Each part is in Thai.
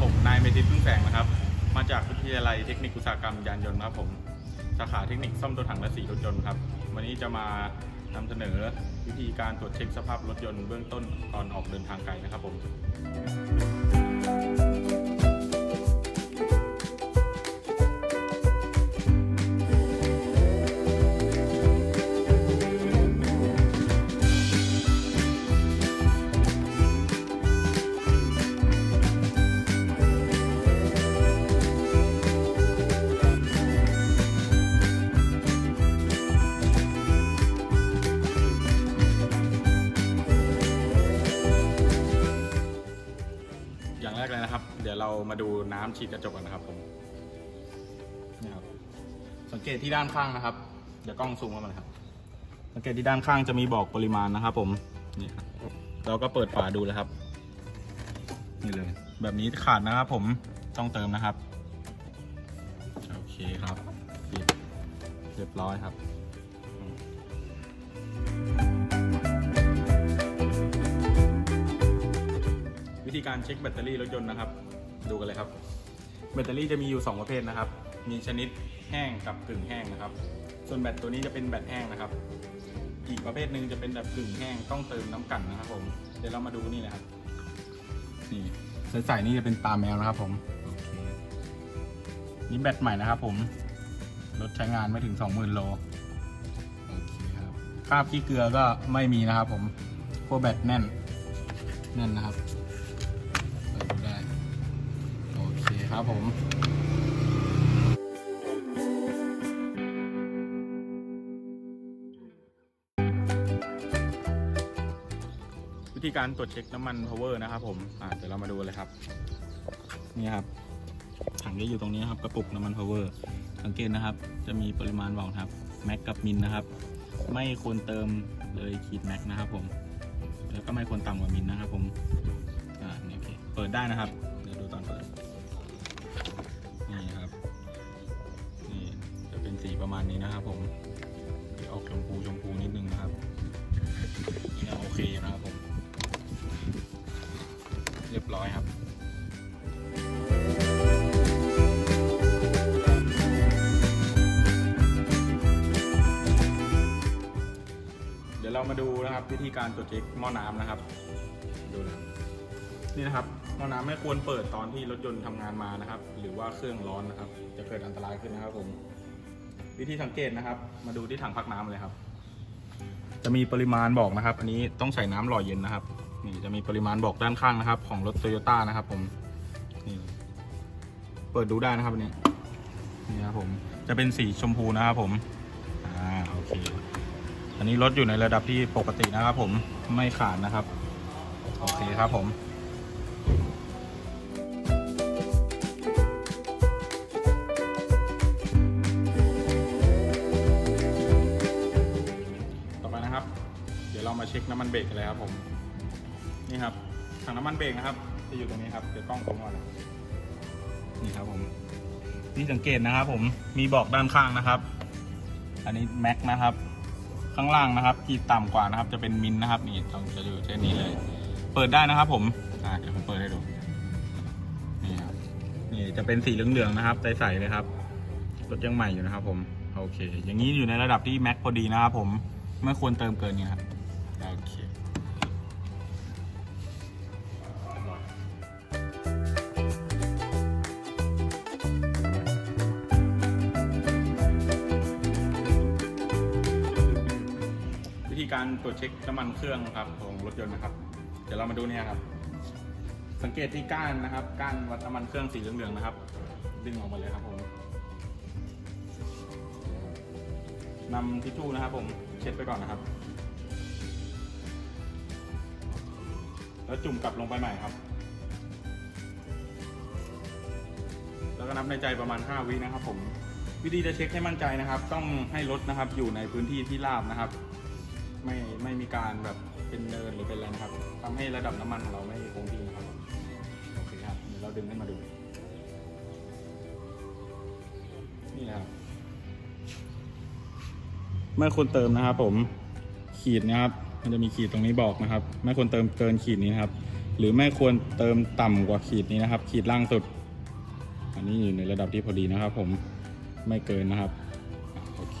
ผมนายเมธิตพึ่งแสงนะครับ มาจากวิทยาลัยเทคนิคอุตสาหกรรมยานยนต์ครับผมสาขาเทคนิคซ่อมตัวถังและสีรถยนต์ครับ วันนี้จะมานำเสนอวิธีการตรวจเช็คสภาพรถยนต์เบื้องต้นก่อนออกเดินทางไกลนะครับผม กเลยนะครับ เดี๋ยวเรามาดูน้ำฉีดกระจกกันนะครับผมนี่ครับสังเกตที่ด้านข้างนะครับ เดี๋ยวกล้องซูมเข้ามาเลยครับ สังเกตที่ด้านข้างจะมีบอกปริมาณนะครับ ผมนี่ครับเราก็เปิดฝาดูเลยครับ นี่เลย แบบนี้ขาดนะครับผมต้องเติมนะครับ โอเคครับปิดเรียบร้อยครับ วิธีการเช็คแบตเตอรี่รถยนต์นะครับ ดูกันเลยครับ แบตเตอรี่จะมีอยู่ 2 ประเภทนะครับ มีชนิดแห้งกับกึ่งแห้งนะครับ ส่วนแบตตัวนี้จะเป็นแบตแห้งนะครับ อีกประเภทหนึ่งจะเป็นแบบกึ่งแห้งต้องเติมน้ำกลั่นนะครับผม เดี๋ยวเรามาดูนี่เลยครับ นี่ใส่นี่จะเป็นตาแมวนะครับผมนี่แบตใหม่นะครับผม รถใช้งานไม่ถึง 20,000 โลโอเคครับคราบขี้เกลือก็ไม่มีนะครับผมพวกแบตแน่น แน่นนะครับ ครับผมวิธีการตรวจเช็คน้ำมัน power นะครับผมอ่าเดี๋ยวเรามาดูเลยครับ นี่ครับ ถังจะอยู่ตรงนี้ครับ กระปุกน้ำมัน power สังเกตนะครับ จะมีปริมาณบอกนะครับ แม็กกับมินนะครับ ไม่ควรเติมเลยขีดแม็กนะครับผม แล้วก็ไม่ควรต่ำกว่ามินนะครับผม อ่านี่โอเค เปิดได้นะครับ นะครับผมออกชมพูชมพูนิดนึงนะครับนี่โอเคนะครับผม เรียบร้อยครับเดี๋ยวเรามาดูนะครับวิธีการตรวจเช็คหม้อน้ำนะครับดูนะนี่นะครับหม้อน้ำไม่ควรเปิดตอนที่รถยนต์ทำงานมานะครับ หรือว่าเครื่องร้อนนะครับ จะเกิดอันตรายขึ้นนะครับผม วิธีสังเกตนะครับ มาดูที่ถังพักน้ำเลยครับ จะมีปริมาณบอกนะครับ อันนี้ต้องใส่น้ำหล่อเย็นนะครับ นี่จะมีปริมาณบอกด้านข้างนะครับ ของรถโตโยต้านะครับ ผมนี่เปิดดูได้นะครับอันนี้นี่ครับผมจะเป็นสีชมพูนะครับผมอ่าโอเคอันนี้รถอยู่ในระดับที่ปกตินะครับ ผมไม่ขาดนะครับ โอเคครับผม มาเช็คน้ำมันเบรกกันเลยครับผม นี่ครับถังน้ำมันเบรกนะครับจะอยู่ตรงนี้ครับเดี๋ยวกล้องตรงก่อนนี่ครับผมนี่สังเกตนะครับ ผมมีบอกด้านข้างนะครับ อันนี้แม็กนะครับ ข้างล่างนะครับที่ต่ำกว่านะครับ จะเป็นมินนะครับ นี่ต้องจะอยู่เช่นนี้เลย เปิดได้นะครับ ผมอ่าเดี๋ยวผมเปิดให้ดูนี่ครับนี่จะเป็นสีเหลืองๆนะครับใสๆเลยครับรถยังใหม่อยู่นะครับ ผมโอเค อย่างนี้อยู่ในระดับที่แม็กพอดีนะครับ ผมไม่ควรเติมเกินนี้ครับ โอเควิธีการตรวจเช็คน้ำมันเครื่องครับของรถยนต์นะครับ เดี๋ยวเรามาดูเนี่ยครับ สังเกตที่ก้านนะครับ ก้านวัดน้ำมันเครื่องสีเหลืองๆนะครับ ดึงออกมาเลยครับผมนำทิชชู่นะครับผมเช็ดไปก่อนนะครับ แล้วจุ่มกลับลงไปใหม่ครับ แล้วก็นับในใจประมาณ 5 วินะครับ ผม วิธีจะเช็คให้มั่นใจนะครับ ต้องให้รถนะครับ อยู่ในพื้นที่ที่ราบนะครับ ไม่ไม่มีการแบบเป็นเนินหรือเป็นอะไรนะครับทำให้ระดับน้ำมันของเราไม่คงที่นะครับโอเคครับเดี๋ยวเราดึงขึ้นมาดู นี่นะครับไม่ควรเติมนะครับ ผมขีดนะครับ มันจะมีขีดตรงนี้บอกนะครับ ไม่ควรเติมเกินขีดนี้นะครับ หรือไม่ควรเติมต่ำกว่าขีดนี้นะครับ ขีดล่างสุด อันนี้อยู่ในระดับที่พอดีนะครับ ผมไม่เกินนะครับโอเค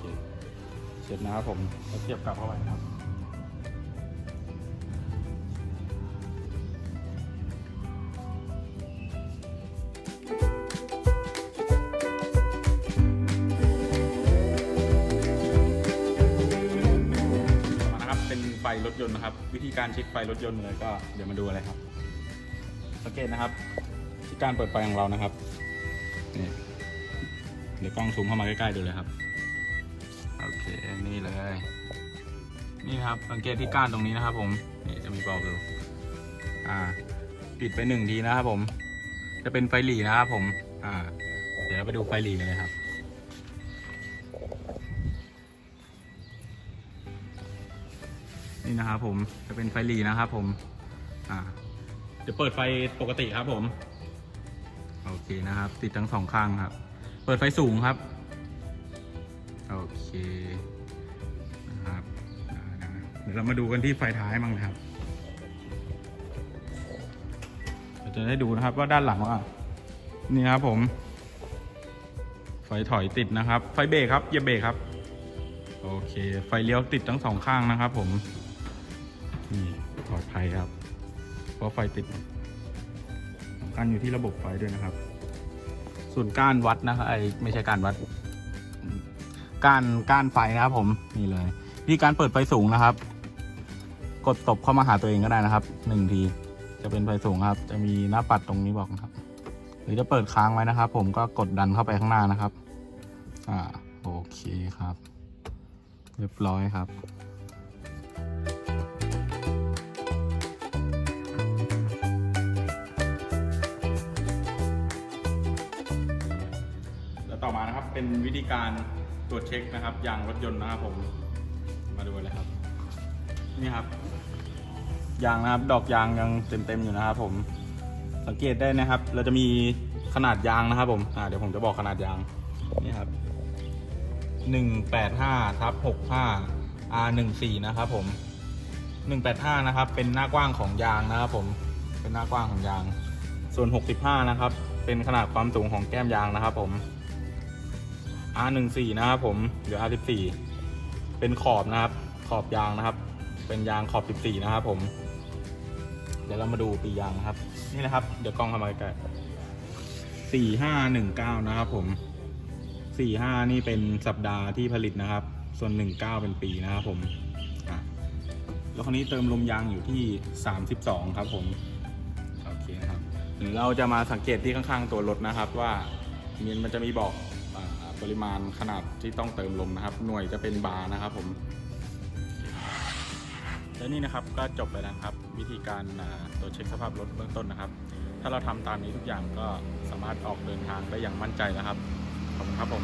เสร็จนะครับผมแล้วเทียบกลับเข้าไปนะครับ รับเป็นไฟรถยนต์นะครับ วิธีการเช็คไฟรถยนต์เลยก็เดี๋ยวมาดูอะไรครับ สังเกตนะครับ ที่การเปิดไฟของเรานะครับนี่เดี๋ยวกล้องซูมเข้ามาใกล้ๆดูเลยครับโอเคนี่เลย นี่ครับสังเกตที่ก้านตรงนี้นะครับ ผมนี่จะมีบอกอยู่อ่า ปิดไปหนึ่งทีนะครับผม จะเป็นไฟหลีนะครับผม อ่า เดี๋ยวเราไปดูไฟหลีกันเลยครับ นี่นะครับผมจะเป็นไฟหลีนะครับผมอ่าเดี๋ยวเปิดไฟปกติครับผม โอเคนะครับ ติดทั้งสองข้างครับ เปิดไฟสูงครับ โอเคนะครับอ่าเดี๋ยวเรามาดูกันที่ไฟท้ายบ้างนะครับเราจะได้ดูนะครับว่าด้านหลังว่านี่ครับผม ไฟถอยติดนะครับ ไฟเบรกครับเหยียบเบรกครับ โอเค ไฟเลี้ยวติดทั้งสองข้างนะครับผมนี่ปลอด ภัยครับ เพราะไฟติดสำคัญอยู่ที่ระบบไฟด้วยนะครับ ส่วนก้านวัดนะครับไอไม่ใช่การวัดก้านก้านไฟนะครับ ผมนี่เลยวิธีการเปิดไฟสูงนะครับ กดตบเข้ามาหาตัวเองก็ได้นะครับหนึ่งทีจะเป็นไฟสูงครับ จะมีหน้าปัดตรงนี้บอกนะครับ หรือจะเปิดค้างไว้นะครับ ผมก็กดดันเข้าไปข้างหน้านะครับ อ่าโอเคครับ เรียบร้อยครับ แล้วต่อมานะครับ เป็นวิธีการตรวจเช็คนะครับยางรถยนต์นะครับผม มาดูเลยครับ นี่ครับ ยางนะครับ ดอกยางยังเต็มๆอยู่นะครับผม สังเกตได้นะครับ เราจะมีขนาดยางนะครับผมอ่าเดี๋ยวผมจะบอกขนาดยาง นี่ครับหนึ่งแปดห้าทับหกห้า R หนึ่งสี่นะครับผมหนึ่งแปดห้านะครับ เป็นหน้ากว้างของยางนะครับผม เป็นหน้ากว้างของยาง ส่วนหกสิบห้านะครับ เป็นขนาดความสูงของแก้มยางนะครับผม R14 นะครับผมหรือ R14 เป็นขอบนะครับ ขอบยางนะครับ เป็นยางขอบ 14 นะครับผม เดี๋ยวเรามาดูปียางนะครับ นี่นะครับ เดี๋ยวกล้องเข้ามาใกล้4519นะครับผม45นี่เป็นสัปดาห์ที่ผลิตนะครับ ส่วน19เป็นปีนะครับผมอะแล้วคราวนี้เติมลมยางอยู่ที่32ครับผมโอเคครับหรือเราจะมาสังเกตที่ข้างๆตัวรถนะครับ ว่ามันมันจะมีบอก ปริมาณขนาดที่ต้องเติมลมนะครับ หน่วยจะเป็นบาร์นะครับผมและนี่นะครับก็จบไปแล้วครับ วิธีการตรวจเช็คสภาพรถเบื้องต้นนะครับ ถ้าเราทำตามนี้ทุกอย่างก็สามารถออกเดินทางได้อย่างมั่นใจแล้วครับ ขอบคุณครับผม